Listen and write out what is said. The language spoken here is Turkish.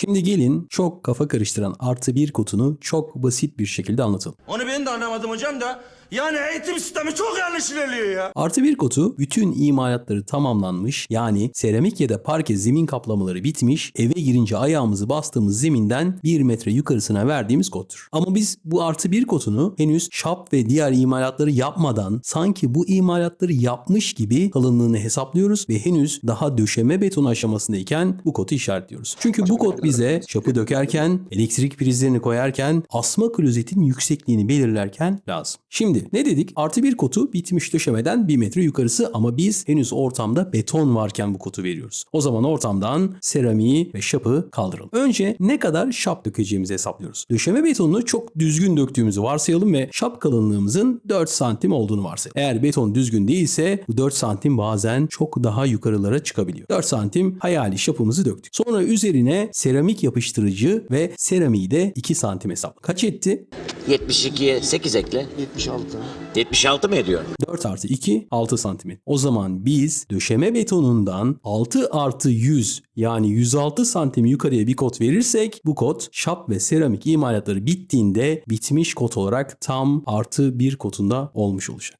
Şimdi gelin çok kafa karıştıran artı bir kodunu çok basit bir şekilde anlatalım. Onu ben de anlamadım hocam da. Yani eğitim sistemi çok yanlış ilerliyor ya. Artı bir kodu bütün imalatları tamamlanmış yani seramik ya da parke zemin kaplamaları bitmiş eve girince ayağımızı bastığımız zeminden 1 metre yukarısına verdiğimiz koddur. Ama biz bu artı bir kodunu henüz şap ve diğer imalatları yapmadan sanki bu imalatları yapmış gibi kalınlığını hesaplıyoruz ve henüz daha döşeme beton aşamasındayken bu kodu işaretliyoruz. Çünkü bu kod bize şapı dökerken, elektrik prizlerini koyarken, asma klozetin yüksekliğini belirlerken lazım. Şimdi ne dedik? Artı bir kotu bitmiş döşemeden 1 metre yukarısı ama biz henüz ortamda beton varken bu kotu veriyoruz. O zaman ortamdan seramiği ve şapı kaldıralım. Önce ne kadar şap dökeceğimizi hesaplıyoruz. Döşeme betonunu çok düzgün döktüğümüzü varsayalım ve şap kalınlığımızın 4 santim olduğunu varsayalım. Eğer beton düzgün değilse bu 4 santim bazen çok daha yukarılara çıkabiliyor. 4 santim hayali şapımızı döktük. Sonra üzerine seramik yapıştırıcı ve seramiği de 2 santim hesapla. Kaç etti? 72'ye 8 ekle. 76. 76 mı ediyor? 4 artı 2 6 santimetre. O zaman biz döşeme betonundan 6 artı 100 yani 106 santim yukarıya bir kod verirsek bu kod şap ve seramik imalatları bittiğinde bitmiş kod olarak tam artı bir kodunda olmuş olacak.